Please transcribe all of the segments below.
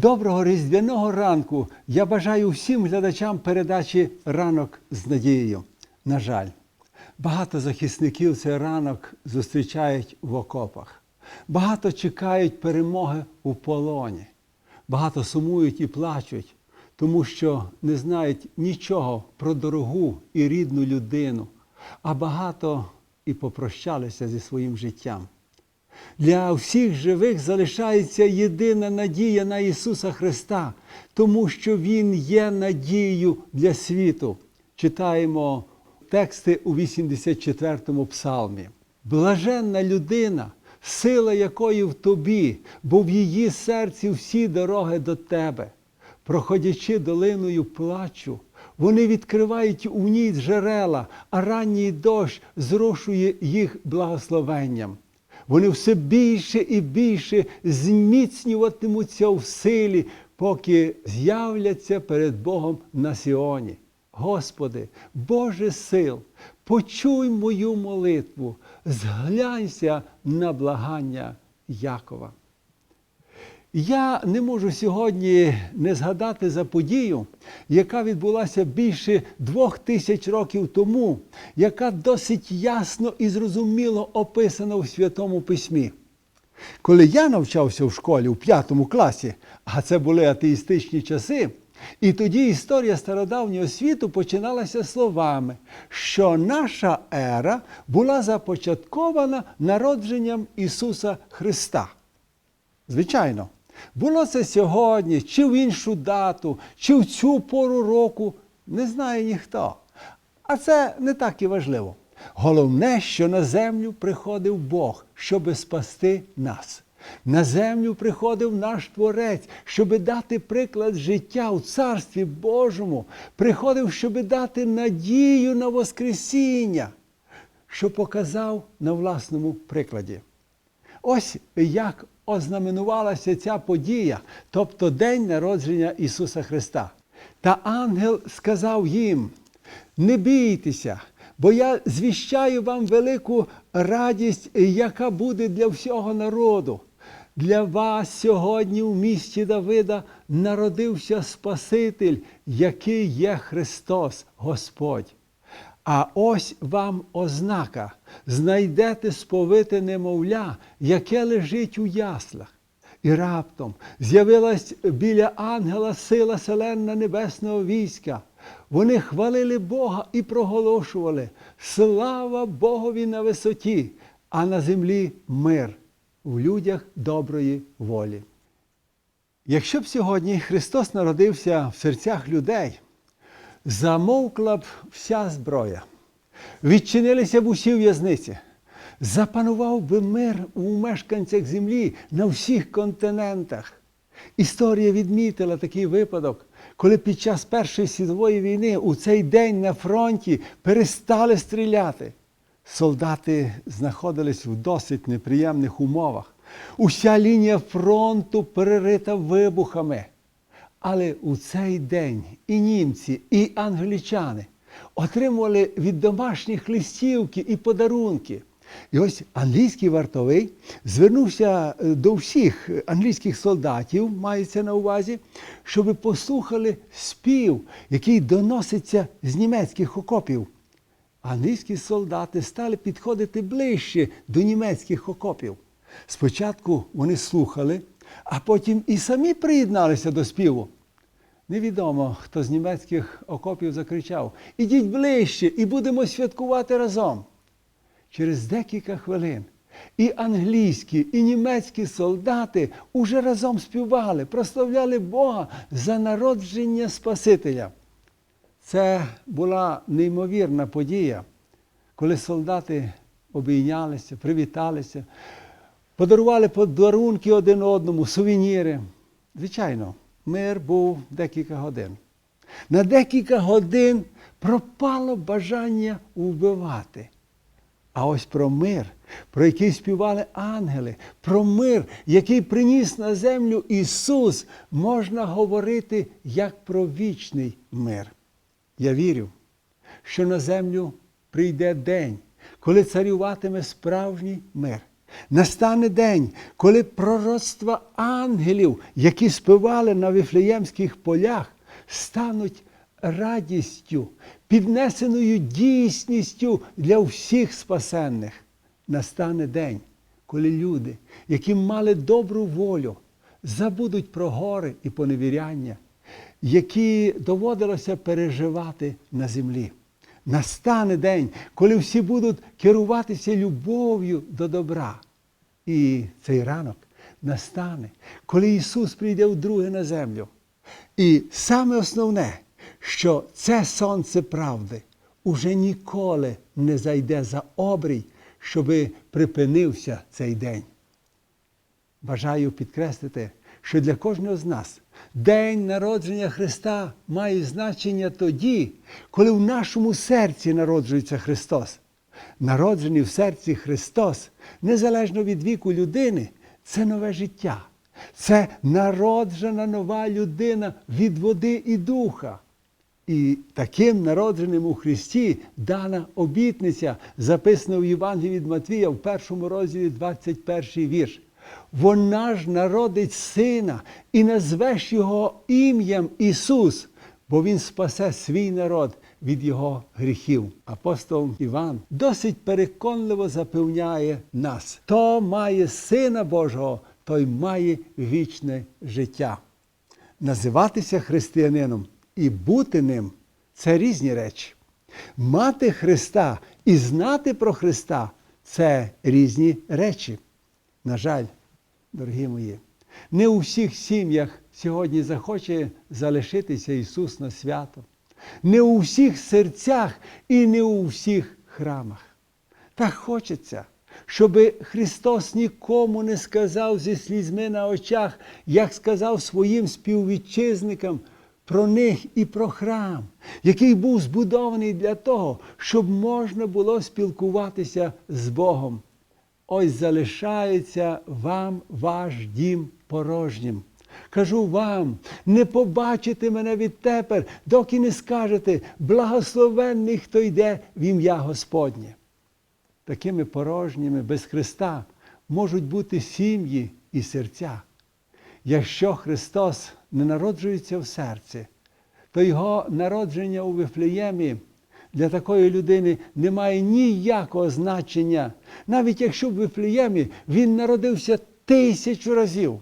Доброго різдвяного ранку я бажаю всім глядачам передачі Ранок з надією. На жаль, багато захисників цей ранок зустрічають в окопах. Багато чекають перемоги у полоні. Багато сумують і плачуть, тому що не знають нічого про дорогу і рідну людину, а багато і попрощалися зі своїм життям. Для всіх живих залишається єдина надія на Ісуса Христа, тому що Він є надією для світу. Читаємо тексти у 84-му псалмі. Блаженна людина, сила якої в тобі, бо в її серці всі дороги до тебе. Проходячи долиною плачу, вони відкривають у ній джерела, а ранній дощ зрошує їх благословенням. Вони все більше і більше зміцнюватимуться в силі, поки з'являться перед Богом на Сіоні. Господи, Боже сил, почуй мою молитву, зглянься на благання Якова. Я не можу сьогодні не згадати за подію, яка відбулася більше двох тисяч років тому, яка досить ясно і зрозуміло описана у Святому Письмі. Коли я навчався в школі у п'ятому класі, а це були атеїстичні часи, і тоді історія стародавнього світу починалася словами, що наша ера була започаткована народженням Ісуса Христа. Звичайно, було це сьогодні, чи в іншу дату, чи в цю пору року, не знає ніхто. А це не так і важливо. Головне, що на землю приходив Бог, щоби спасти нас. На землю приходив наш Творець, щоби дати приклад життя у Царстві Божому, приходив, щоби дати надію на Воскресіння, що показав на власному прикладі. Ось як ознаменувалася ця подія, тобто День народження Ісуса Христа. Та ангел сказав їм: не бійтеся, бо я звіщаю вам велику радість, яка буде для всього народу. Для вас сьогодні в місті Давида народився Спаситель, який є Христос Господь. А ось вам ознака: знайдете сповите немовля, яке лежить у яслах. І раптом з'явилась біля ангела сила селенна небесного війська. Вони хвалили Бога і проголошували: Слава Богові на висоті, а на землі мир у людях доброї волі. Якщо б сьогодні Христос народився в серцях людей, замовкла б вся зброя, відчинилися б усі в'язниці, запанував би мир у мешканцях землі на всіх континентах. Історія відмітила такий випадок, коли під час Першої світової війни у цей день на фронті перестали стріляти. Солдати знаходились в досить неприємних умовах. Уся лінія фронту перерита вибухами. Але у цей день і німці, і англічани отримували від домашніх листівки і подарунки. І ось англійський вартовий звернувся е, до всіх англійських солдатів, мається на увазі, щоб послухали спів, який доноситься з німецьких окопів. Англійські солдати стали підходити ближче до німецьких окопів. Спочатку вони слухали, а потім і самі приєдналися до співу. Невідомо, хто з німецьких окопів закричав: Ідіть ближче і будемо святкувати разом. Через декілька хвилин і англійські, і німецькі солдати уже разом співали, прославляли Бога за народження Спасителя. Це була неймовірна подія, коли солдати обійнялися, привіталися, подарували подарунки один одному, сувеніри. Звичайно, мир був декілька годин. На декілька годин пропало бажання вбивати. А ось про мир, про який співали ангели, про мир, який приніс на землю Ісус, можна говорити як про вічний мир. Я вірю, що на землю прийде день, коли царюватиме справжній мир, Настане день, коли пророцтва ангелів, які співали на вифлеємських полях, стануть радістю, піднесеною дійсністю для всіх спасенних. Настане день, коли люди, які мали добру волю, забудуть про гори і поневіряння, які доводилося переживати на землі. Настане день, коли всі будуть керуватися любов'ю до добра. І цей ранок настане, коли Ісус прийде вдруге на землю. І саме основне, що це сонце правди уже ніколи не зайде за обрій, щоби припинився цей день. Бажаю підкреслити, що для кожного з нас день народження Христа має значення тоді, коли в нашому серці народжується Христос. Народжений в серці Христос, незалежно від віку людини, це нове життя. Це народжена нова людина від води і духа. І таким народженим у Христі дана обітниця, записана в Євангелії від Матвія в першому розділі 21 вірш. Вона ж народить сина і назвеш його ім'ям Ісус, бо Він спасе свій народ від його гріхів. Апостол Іван досить переконливо запевняє нас: хто має Сина Божого, той має вічне життя. Називатися християнином і бути ним це різні речі. Мати Христа і знати про Христа це різні речі. На жаль, дорогі мої, не у всіх сім'ях сьогодні захоче залишитися Ісус на свято, не у всіх серцях і не у всіх храмах. Так хочеться, щоб Христос нікому не сказав зі слізьми на очах, як сказав своїм співвітчизникам про них і про храм, який був збудований для того, щоб можна було спілкуватися з Богом. Ось залишається вам ваш дім порожнім. Кажу вам, не побачите мене відтепер, доки не скажете благословенний, хто йде в ім'я Господнє. Такими порожніми без Христа можуть бути сім'ї і серця. Якщо Христос не народжується в серці, то Його народження у Вифлеємі для такої людини не має ніякого значення, навіть якщо в Вифлеємі він народився тисячу разів.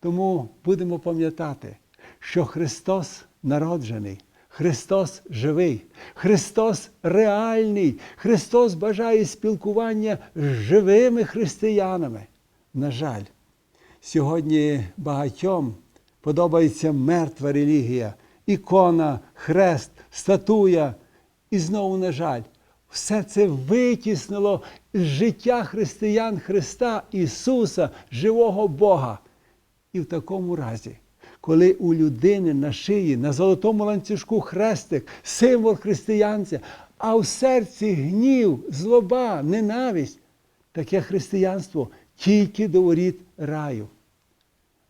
Тому будемо пам'ятати, що Христос народжений, Христос живий, Христос реальний, Христос бажає спілкування з живими християнами. На жаль, сьогодні багатьом подобається мертва релігія, ікона, хрест, статуя. І знову, на жаль, все це витіснило з життя християн Христа Ісуса, живого Бога. І в такому разі, коли у людини на шиї, на золотому ланцюжку хрестик, символ християнця, а в серці гнів, злоба, ненависть, таке християнство тільки до воріт раю.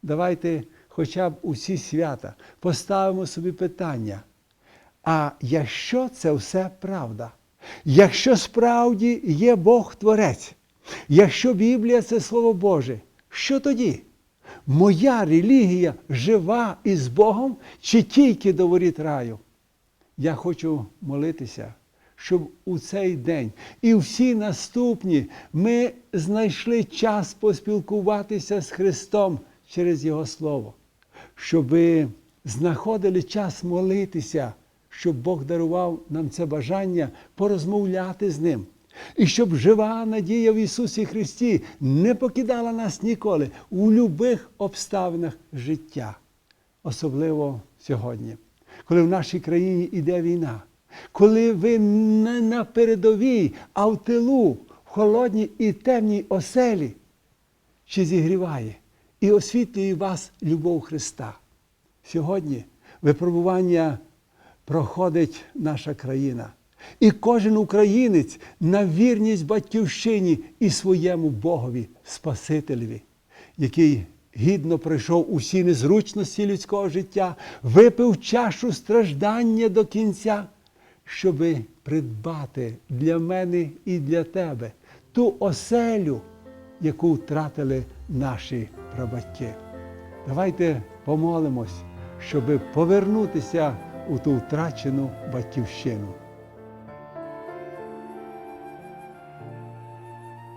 Давайте хоча б усі свята поставимо собі питання. А якщо це все правда, якщо справді є Бог Творець, якщо Біблія це Слово Боже, що тоді? Моя релігія жива із Богом чи тільки до воріт раю? Я хочу молитися, щоб у цей день і всі наступні ми знайшли час поспілкуватися з Христом через Його Слово, щоб знаходили час молитися, щоб Бог дарував нам це бажання порозмовляти з Ним. І щоб жива надія в Ісусі Христі не покидала нас ніколи у любих обставинах життя, особливо сьогодні, коли в нашій країні йде війна, коли ви не на передовій, а в тилу, в холодній і темній оселі, чи зігріває і освітлює вас любов Христа. Сьогодні випробування проходить наша країна. І кожен українець на вірність батьківщині і своєму Богові, Спасителеві, який гідно пройшов усі незручності людського життя, випив чашу страждання до кінця, щоби придбати для мене і для тебе ту оселю, яку втратили наші прабатьки. Давайте помолимось, щоб повернутися у ту втрачену батьківщину.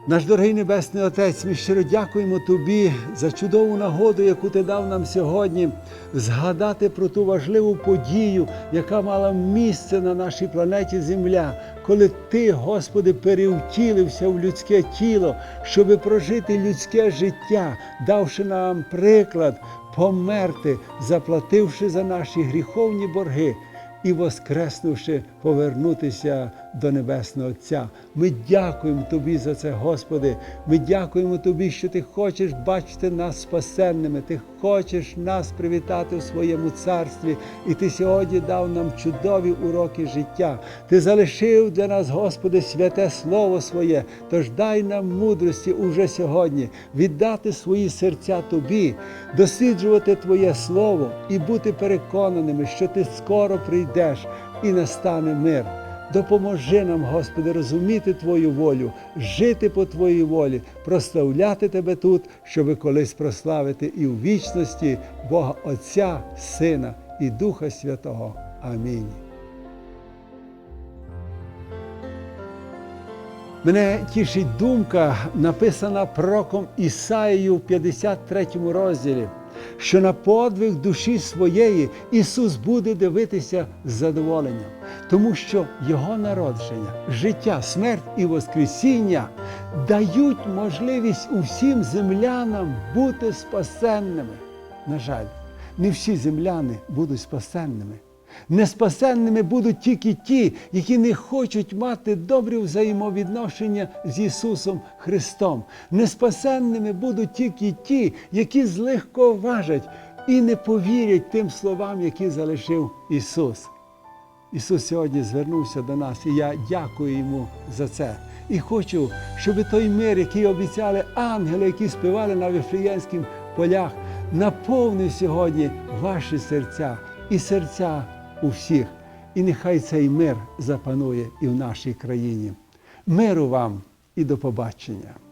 Наш дорогий Небесний Отець, ми щиро дякуємо Тобі за чудову нагоду, яку Ти дав нам сьогодні, згадати про ту важливу подію, яка мала місце на нашій планеті Земля, коли Ти, Господи, перевтілився в людське тіло, щоби прожити людське життя, давши нам приклад померти, заплативши за наші гріховні борги і воскреснувши, повернутися до Небесного Отця. Ми дякуємо Тобі за це, Господи. Ми дякуємо Тобі, що Ти хочеш бачити нас спасенними, Ти хочеш нас привітати у своєму царстві. І Ти сьогодні дав нам чудові уроки життя. Ти залишив для нас, Господи, святе Слово Своє. Тож дай нам мудрості уже сьогодні віддати свої серця Тобі, досліджувати Твоє Слово і бути переконаними, що Ти скоро прийдеш і настане мир. Допоможи нам, Господи, розуміти Твою волю, жити по Твоїй волі, прославляти Тебе тут, щоби колись прославити і в вічності Бога Отця, Сина і Духа Святого. Амінь. Мене тішить думка, написана пророком Ісаїю в 53 розділі, що на подвиг душі своєї Ісус буде дивитися з задоволенням, тому що Його народження, життя, смерть і Воскресіння дають можливість усім землянам бути спасенними. На жаль, не всі земляни будуть спасенними. Неспасенними будуть тільки ті, які не хочуть мати добрі взаємовідношення з Ісусом Христом. Неспасенними будуть тільки ті, які злегковажать і не повірять тим словам, які залишив Ісус. Ісус сьогодні звернувся до нас, і я дякую Йому за це. І хочу, щоб той мир, який обіцяли ангели, які співали на Вифлеємських полях, наповнив сьогодні ваші серця і серця у всіх. І нехай цей мир запанує і в нашій країні. Миру вам і до побачення!